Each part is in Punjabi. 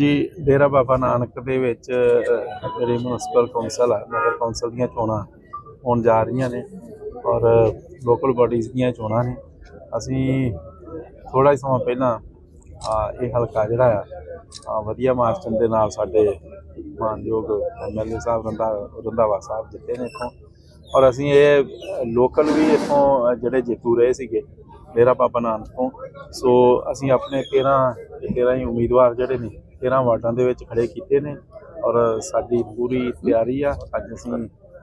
ਜੀ ਡੇਰਾ ਬਾਬਾ ਨਾਨਕ ਦੇ ਵਿੱਚ ਅਹ, ਜਿਹੜੀ ਮਿਊਨਿਸਪਲ ਕੌਂਸਲ ਆ ਨਗਰ ਕੌਂਸਲ ਦੀਆਂ ਚੋਣਾਂ ਹੋਣ ਜਾ ਰਹੀਆਂ ਨੇ ਔਰ ਲੋਕਲ ਬਾਡੀਜ਼ ਦੀਆਂ ਚੋਣਾਂ ਨੇ। ਅਸੀਂ ਥੋੜਾ ਹੀ ਸਮਾਂ ਪਹਿਲਾਂ ਇਹ ਹਲਕਾ ਜਿਹੜਾ ਆ ਵਧੀਆ ਮਾਰਚਨ ਦੇ ਨਾਲ ਸਾਡੇ ਮਾਨਯੋਗ ਐਮਐਲਏ ਸਾਹਿਬ ਰੰਦਾ ਰੰਦਾਵਾ ਸਾਹਿਬ ਜਿੱਤੇ ਨੇ ਇੱਥੋਂ। ਔਰ ਅਸੀਂ ਇਹ ਲੋਕਲ ਵੀ ਇੱਥੋਂ ਜਿਹੜੇ ਜੇਤੂ ਰਹੇ ਸੀਗੇ ਡੇਰਾ ਬਾਬਾ ਨਾਨਕ ਤੋਂ। ਸੋ ਅਸੀਂ ਆਪਣੇ 13 13 ਹੀ ਉਮੀਦਵਾਰ ਜਿਹੜੇ ਨੇ 13 ਵਾਰਡਾਂ ਦੇ ਵਿੱਚ ਖੜੇ ਕੀਤੇ ਨੇ ਔਰ ਸਾਡੀ ਪੂਰੀ ਤਿਆਰੀ ਆ। ਅੱਜ ਅਸੀਂ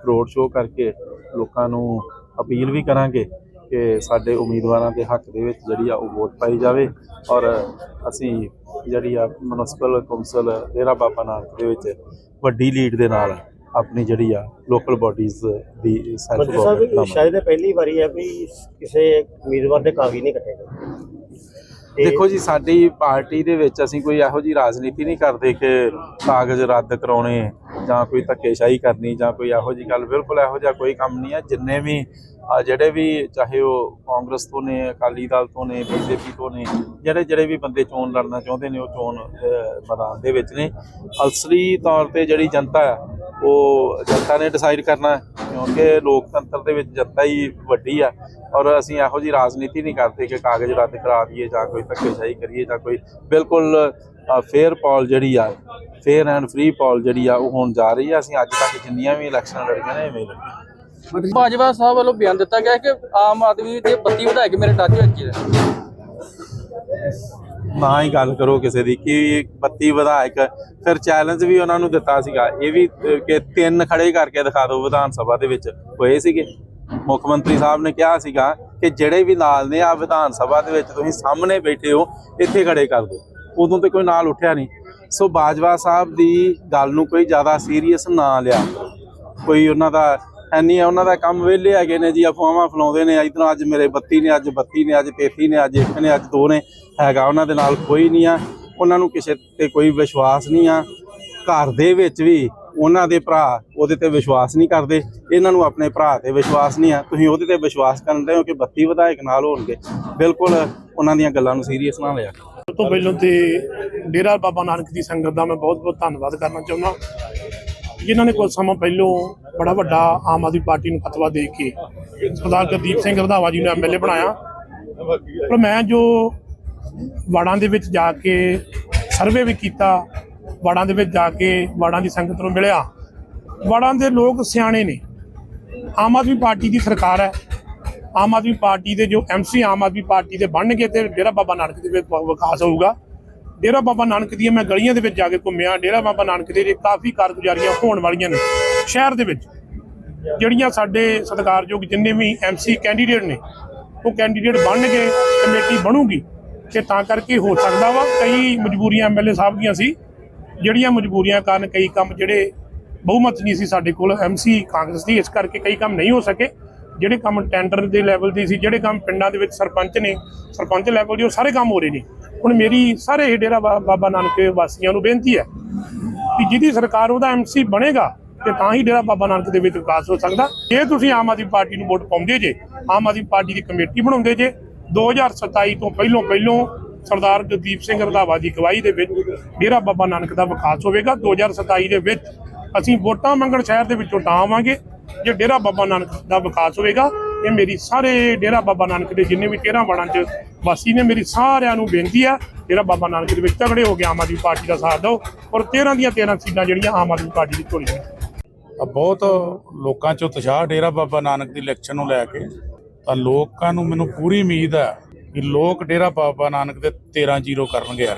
ਰੋਡ ਸ਼ੋਅ ਕਰਕੇ ਲੋਕਾਂ ਨੂੰ ਅਪੀਲ ਵੀ ਕਰਾਂਗੇ ਕਿ ਸਾਡੇ ਉਮੀਦਵਾਰਾਂ ਦੇ ਹੱਕ ਦੇ ਵਿੱਚ ਜਿਹੜੀ ਆ ਉਹ ਵੋਟ ਪਾਈ ਜਾਵੇ ਔਰ ਅਸੀਂ ਜਿਹੜੀ ਆ ਮਿਊਨਿਸਪਲ ਕੌਂਸਲ ਡੇਰਾ ਬਾਬਾ ਨਾਨਕ ਦੇ ਵਿੱਚ ਵੱਡੀ ਲੀਡ ਦੇ ਨਾਲ ਆਪਣੀ ਜਿਹੜੀ ਆ ਲੋਕਲ ਬਾਡੀਜ਼ ਦੀ ਸੈਲਫ ਸਾਹਿਬ ਸ਼ਾਇਦ ਇਹ ਪਹਿਲੀ ਵਾਰੀ ਹੈ ਵੀ ਕਿਸੇ ਉਮੀਦਵਾਰ ਦੇ ਕਾਗਜ਼ ਨਹੀਂ ਕੱਟੇ ਗਏ। ਦੇਖੋ ਜੀ, ਸਾਡੀ ਪਾਰਟੀ ਦੇ ਵਿੱਚ ਅਸੀਂ ਕੋਈ ਇਹੋ ਜੀ ਰਾਜਨੀਤੀ ਨਹੀਂ ਕਰਦੇ ਕਿ ਕਾਗਜ਼ ਰੱਦ ਕਰਾਉਣੇ ਜਾਂ ਕੋਈ ਧੱਕੇਸ਼ਾਹੀ ਕਰਨੀ ਜਾਂ ਕੋਈ ਇਹੋ ਜੀ ਗੱਲ। ਬਿਲਕੁਲ ਇਹੋ ਜਿਹਾ ਕੋਈ ਕੰਮ ਨਹੀਂ ਹੈ। ਜਿੰਨੇ ਵੀ ਜਿਹੜੇ ਵੀ ਚਾਹੇ ਉਹ ਕਾਂਗਰਸ ਤੋਂ ਨੇ, ਅਕਾਲੀ ਦਲ ਤੋਂ ਨੇ, ਬੀਜੇਪੀ ਤੋਂ ਨੇ, ਜਿਹੜੇ ਜਿਹੜੇ ਵੀ ਬੰਦੇ ਚੋਣ ਲੜਨਾ ਚਾਹੁੰਦੇ ਨੇ, ਉਹ ਚੋਣ ਮੈਦਾਨ ਦੇ ਵਿੱਚ ਨੇ। ਅਸਲੀ ਤੌਰ ਤੇ ਜਿਹੜੀ ਜਨਤਾ ਹੈ, ਉਹ ਜਨਤਾ ਨੇ ਡਿਸਾਈਡ ਕਰਨਾ ਕਿਉਂਕਿ ਲੋਕਤੰਤਰ ਦੇ ਵਿੱਚ ਜਨਤਾ ਹੀ ਵੱਡੀ ਆ ਔਰ ਅਸੀਂ ਇਹੋ ਜੀ ਰਾਜਨੀਤੀ ਨਹੀਂ ਕਰਦੇ ਕਿ ਕਾਗਜ਼ ਰੱਦ ਕਰਾ ਦਈਏ ਜਾਂ ਕੋਈ ਧੱਕੇਸ਼ਾਹੀ ਕਰੀਏ ਜਾਂ ਕੋਈ ਬਿਲਕੁਲ ਫੇਅਰ ਪੋਲ ਜਿਹੜੀ ਆ ਫੇਅਰ ਐਂਡ ਫ੍ਰੀ ਪੋਲ ਜਿਹੜੀ ਆ ਉਹ ਹੋਣ ਜਾ ਰਹੀ ਆ। ਅਸੀਂ ਅੱਜ ਤੱਕ ਜਿੰਨੀਆਂ ਵੀ ਇਲੈਕਸ਼ਨ ਲੜੀਆਂ ਨੇ, ਐਵੇਂ ਲੜੀਆਂ। ਬਾਜਵਾ ਸਾਹਿਬ ਵੱਲੋਂ ਬਿਆਨ ਦਿੱਤਾ ਗਿਆ ਕਿ ਆਮ ਆਦਮੀ ਦੇ 32 ਵਿਧਾਇਕ ਮੇਰੇ ਟੱਚ ਵਿੱਚ ਹੀ ਨੇ। ਨਾ ਹੀ ਗੱਲ ਕਰੋ ਕਿਸੇ ਦੀ ਕਿ 32 ਵਿਧਾਇਕ, ਫਿਰ ਚੈਲੰਜ ਵੀ ਉਹਨਾਂ ਨੂੰ ਦਿੱਤਾ ਸੀਗਾ। ਇਹ ਵੀ ਕਿ ਤਿੰਨ ਖੜੇ ਕਰਕੇ ਦਿਖਾ ਦਿਓ ਵਿਧਾਨ ਸਭਾ ਦੇ ਵਿੱਚ। ਹੋਏ ਸੀਗੇ। ਮੁੱਖ ਮੰਤਰੀ ਸਾਹਿਬ ਨੇ ਕਿਹਾ ਸੀਗਾ ਕਿ ਜਿਹੜੇ ਵੀ ਨਾਲ ਨੇ ਆ ਵਿਧਾਨ ਸਭਾ ਦੇ ਵਿੱਚ ਤੁਸੀਂ ਸਾਹਮਣੇ ਬੈਠੇ ਹੋ, ਇੱਥੇ ਖੜੇ ਕਰ ਦਿਓ। ਉਦੋਂ ਤੇ ਕੋਈ ਨਾਲ ਉੱਠਿਆ ਨਹੀਂ। ਸੋ ਬਾਜਵਾ ਸਾਹਿਬ ਦੀ ਗੱਲ ਨੂੰ ਕੋਈ ਜ਼ਿਆਦਾ ਸੀਰੀਅਸ ਨਾ ਲਿਆ। ਕੋਈ ਉਹਨਾਂ ਦਾ ਐਨੀ ਉਹਨਾਂ ਦਾ ਕੰਮ ਵਿਹਲੇ ਹੈਗੇ ਨੇ ਜੀ, ਅਫਵਾਹਾਂ ਫਲਾਉਂਦੇ ਨੇ, ਇਧਰੋਂ ਅੱਜ ਮੇਰੇ 32 ਨੇ, ਅੱਜ 32 ਨੇ, ਅੱਜ 33 ਨੇ, ਅੱਜ ਇੱਕ ਨੇ, ਅੱਜ ਦੋ ਨੇ, ਹੈਗਾ ਉਹਨਾਂ ਦੇ ਨਾਲ ਕੋਈ ਨਹੀਂ ਆ। ਉਹਨਾਂ ਨੂੰ ਕਿਸੇ ਤੇ ਕੋਈ ਵਿਸ਼ਵਾਸ ਨਹੀਂ ਆ। ਘਰ ਦੇ ਵਿੱਚ ਵੀ ਉਹਨਾਂ ਦੇ ਭਰਾ ਉਹਦੇ ਤੇ ਵਿਸ਼ਵਾਸ ਨਹੀਂ ਕਰਦੇ। ਇਹਨਾਂ ਨੂੰ ਆਪਣੇ ਭਰਾ ਤੇ ਵਿਸ਼ਵਾਸ ਨਹੀਂ ਆ। ਤੁਸੀਂ ਉਹਦੇ ਤੇ ਵਿਸ਼ਵਾਸ ਕਰਦੇ ਹੋ ਕਿ 32 ਵਿਧਾਇਕ ਨਾਲ ਹੋਣਗੇ। ਬਿਲਕੁਲ ਉਹਨਾਂ ਦੀਆਂ ਗੱਲਾਂ ਨੂੰ ਸੀਰੀਅਸ ਨਾ ਲਿਆ ਸਭ ਤੋਂ ਪਹਿਲਾਂ ਤੇ ਡੇਰਾ ਬਾਬਾ ਨਾਨਕ ਦੀ ਸੰਗਤ ਦਾ ਮੈਂ ਬਹੁਤ ਬਹੁਤ ਧੰਨਵਾਦ ਕਰਨਾ ਚਾਹੁੰਦਾ। ਜਿਨ੍ਹਾਂ ਨੇ ਕੁਝ ਸਮਾਂ ਪਹਿਲੋਂ ਬੜਾ ਵੱਡਾ ਆਮ ਆਦਮੀ ਪਾਰਟੀ ਨੂੰ ਫਤਵਾ ਦੇ ਕੇ ਸਰਦਾਰ ਗੁਰਦੀਪ ਸਿੰਘ ਰੰਧਾਵਾ ਜੀ ਨੂੰ ਐਮਐਲਏ ਬਣਾਇਆ। ਪਰ ਮੈਂ ਜੋ ਵਾੜਾਂ ਦੇ ਵਿੱਚ ਜਾ ਕੇ ਸਰਵੇ ਵੀ ਕੀਤਾ ਵਾੜਾਂ ਦੇ ਵਿੱਚ ਜਾ ਕੇ ਵਾੜਾਂ ਦੀ ਸੰਗਤ ਨੂੰ ਮਿਲਿਆ ਵਾੜਾਂ ਦੇ ਲੋਕ ਸਿਆਣੇ ਨੇ। ਆਮ ਆਦਮੀ ਪਾਰਟੀ ਦੀ ਸਰਕਾਰ ਹੈ। ਆਮ ਆਦਮੀ ਪਾਰਟੀ ਦੇ ਜੋ ਐਮਸੀ ਆਮ ਆਦਮੀ ਪਾਰਟੀ ਦੇ ਬਣ ਗਏ ਤੇ ਡੇਰਾ ਬਾਬਾ ਨਾਨਕ ਦੇ ਵਿੱਚ ਵਿਕਾਸ ਹੋਊਗਾ। ਡੇਰਾ ਬਾਬਾ ਨਾਨਕ ਦੀਆਂ ਮੈਂ ਗਲੀਆਂ ਦੇ ਵਿੱਚ ਜਾ ਕੇ ਘੁੰਮਿਆ, ਡੇਰਾ ਬਾਬਾ ਨਾਨਕ ਦੇ ਕਾਫੀ ਕਾਰਗੁਜ਼ਾਰੀਆਂ ਹੋਣ ਵਾਲੀਆਂ ਨੇ ਸ਼ਹਿਰ ਦੇ ਵਿੱਚ, ਜਿਹੜੀਆਂ ਸਾਡੇ ਸਤਿਕਾਰਯੋਗ ਜਿੰਨੇ ਵੀ ਐਮਸੀ ਕੈਂਡੀਡੇਟ ਨੇ, ਉਹ ਕੈਂਡੀਡੇਟ ਬਣਨਗੇ, ਕਮੇਟੀ ਬਣੂਗੀ ਤੇ ਤਾਂ ਕਰਕੇ ਹੋ ਸਕਦਾ ਵਾ, ਕਈ ਮਜਬੂਰੀਆਂ ਐਮਐਲਏ ਸਾਹਿਬ ਦੀਆਂ ਸੀ, ਜਿਹੜੀਆਂ ਮਜਬੂਰੀਆਂ ਕਾਰਨ ਕਈ ਕੰਮ ਜਿਹੜੇ ਬਹੁਮਤ ਨਹੀਂ ਸੀ ਸਾਡੇ ਕੋਲ ਐਮਸੀ ਕਾਂਗਰਸ ਦੀ, ਇਸ ਕਰਕੇ ਕਈ ਕੰਮ ਨਹੀਂ ਹੋ ਸਕੇ। ਜਿਹੜੇ ਕੰਮ ਟੈਂਡਰ ਦੇ ਲੈਵਲ ਤੇ ਸੀ, ਜਿਹੜੇ ਕੰਮ ਪਿੰਡਾਂ ਦੇ ਵਿੱਚ ਸਰਪੰਚ ਨੇ, ਸਰਪੰਚ ਲੈਵਲ ਦੇ ਉਹ ਸਾਰੇ ਕੰਮ ਹੋ ਰਹੇ ਨੇ। ਹੁਣ ਮੇਰੀ ਸਾਰੇ ਡੇਰਾ ਬਾ- ਬਾਬਾ ਨਾਨਕ ਵਾਸੀਆਂ ਨੂੰ ਬੇਨਤੀ ਹੈ ਕਿ ਜਿਹਦੀ ਸਰਕਾਰ ਉਹਦਾ ਐਮਸੀ ਬਣੇਗਾ ਤੇ ਤਾਂ ਹੀ ਡੇਰਾ ਬਾਬਾ ਨਾਨਕ ਦੇ ਵਿੱਚ ਵਿਕਾਸ ਹੋ ਸਕਦਾ। ਜੇ ਤੁਸੀਂ ਆਮ ਆਦਮੀ ਪਾਰਟੀ ਨੂੰ ਵੋਟ ਪਾਉਂਦੇ ਜੇ, ਆਮ ਆਦਮੀ ਪਾਰਟੀ ਦੀ ਕਮੇਟੀ ਬਣਾਉਂਦੇ ਜੇ 2027 ਤੋਂ ਪਹਿਲੋਂ ਪਹਿਲੋਂ ਸਰਦਾਰ ਗੁਰਦੀਪ ਸਿੰਘ ਰੰਧਾਵਾ ਦੀ ਅਗਵਾਈ ਦੇ ਵਿੱਚ ਡੇਰਾ ਬਾਬਾ ਨਾਨਕ ਦਾ ਵਿਕਾਸ ਹੋਵੇਗਾ। 2027 ਦੇ ਵਿੱਚ ਅਸੀਂ ਵੋਟਾਂ ਮੰਗਣ ਸ਼ਹਿਰ ਦੇ ਵਿੱਚੋਂ ਤਾਂ ਆਵਾਂਗੇ, ਜੇ ਡੇਰਾ ਬਾਬਾ ਨਾਨਕ ਦਾ ਵਿਕਾਸ ਹੋਵੇਗਾ। ਇਹ ਮੇਰੀ ਸਾਰੇ ਡੇਰਾ ਬਾਬਾ ਨਾਨਕ ਦੇ ਜਿੰਨੇ ਵੀ 13 ਵਾੜਾਂ 'ਚ ਵਾਸੀ ਨੇ, ਮੇਰੀ ਸਾਰਿਆਂ ਨੂੰ ਬੇਨਤੀ ਆ, ਡੇਰਾ ਬਾਬਾ ਨਾਨਕ ਦੇ ਵਿੱਚ ਤਗੜੇ ਹੋ ਕੇ ਆਮ ਆਦਮੀ ਪਾਰਟੀ ਦਾ ਸਾਥ ਦਿਓ ਔਰ 13 ਦੀਆਂ 13 ਸੀਟਾਂ ਜਿਹੜੀਆਂ ਆਮ ਆਦਮੀ ਪਾਰਟੀ ਦੀ ਝੋਲੀ ਨੇ। ਬਹੁਤ ਲੋਕਾਂ 'ਚ ਉਤਸ਼ਾਹ ਡੇਰਾ ਬਾਬਾ ਨਾਨਕ ਦੀ ਇਲੈਕਸ਼ਨ ਨੂੰ ਲੈ ਕੇ। ਤਾਂ ਲੋਕਾਂ ਨੂੰ ਮੈਨੂੰ ਪੂਰੀ ਉਮੀਦ ਹੈ ਕਿ ਲੋਕ ਡੇਰਾ ਬਾਬਾ ਨਾਨਕ ਦੇ 13 ਜ਼ੀਰੋ ਕਰਨਗੇ ਯਾਰ